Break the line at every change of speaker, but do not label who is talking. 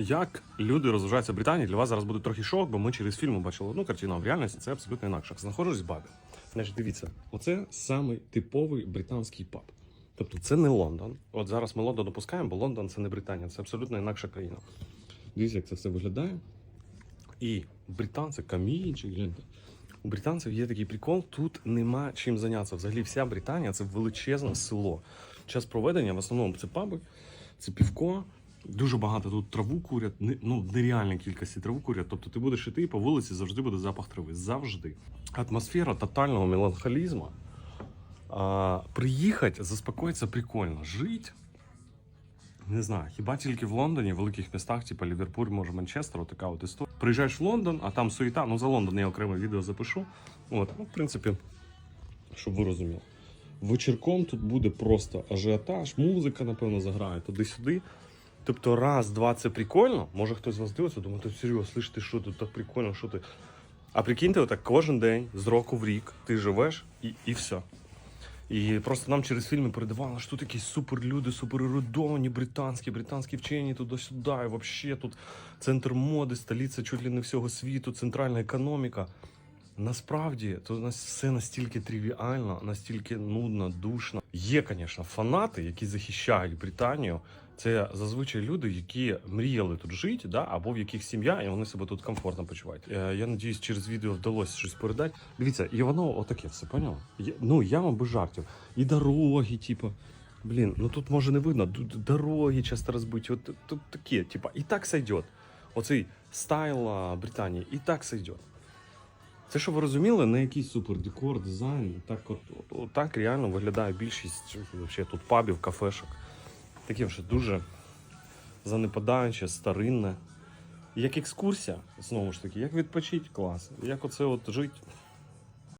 Як люди розважаються в Британії, для вас зараз буде трохи шок, бо ми через фільм бачили одну картину, а в реальності це абсолютно інакше. Знаходжусь в бабі. Значить, дивіться, оце самий типовий британський паб. Тобто це не Лондон. От зараз ми Лондон допускаємо, бо Лондон це не Британія, це абсолютно інакша країна. Дивіться, як це все виглядає. І британці, камінчик, гляньте. У британців є такий прикол, тут нема чим зайнятися. Взагалі вся Британія це величезне село. Час проведення в основному це паби, це півко. Дуже багато тут траву курять, ну нереальна кількості траву курять. Тобто ти будеш іти по вулиці, завжди буде запах трави. Завжди. Атмосфера тотального меланхолізму. А, приїхати, заспокоїтися прикольно. Жить. Не знаю, хіба тільки в Лондоні, в великих містах, типу Ліверпуль, може Манчестер, така от історія. Приїжджаєш в Лондон, а там суєта. Ну за Лондон я окреме відео запишу. От, ну, в принципі, щоб ви розуміли. Вечірком тут буде просто ажіотаж, музика, напевно, заграє туди-сюди. Тобто, раз, два, це прикольно. Може хтось з вас дивиться, думає, ти серйозно, слиш, що тут так прикольно, що ти. А прикиньте, отак кожен день, з року в рік, ти живеш і, і все. І просто нам через фільми передавали, що тут якісь суперлюди, суперерудовані, британські, британські вчені туди-сюди. І взагалі тут центр моди, столиця чуть ли не всього світу, центральна економіка. Насправді, то у нас все настільки тривіально, настільки нудно, душно. Є, звісно, фанати, які захищають Британію. Це зазвичай люди, які мріяли тут жити, да, або в яких сім'я, і вони себе тут комфортно почувають. Е, Я надіюсь, через відео вдалося щось передати. Дивіться, і воно отаке все, поняв? Ну, я вам без жартів. І дороги, типу. Блін, ну тут може не видно, тут дороги часто розбиті. От тут таке, типа, і так сойдет. Оцей стайл Британії, і так сойдет. Це, щоб ви розуміли, не якийсь супердекор, дизайн. Так, от, от, от так реально виглядає більшість вообще, тут пабів, кафешок. Таке вже дуже занепадаюче, старинне. Як екскурсія, знову ж таки, як відпочити клас. Як оце от жити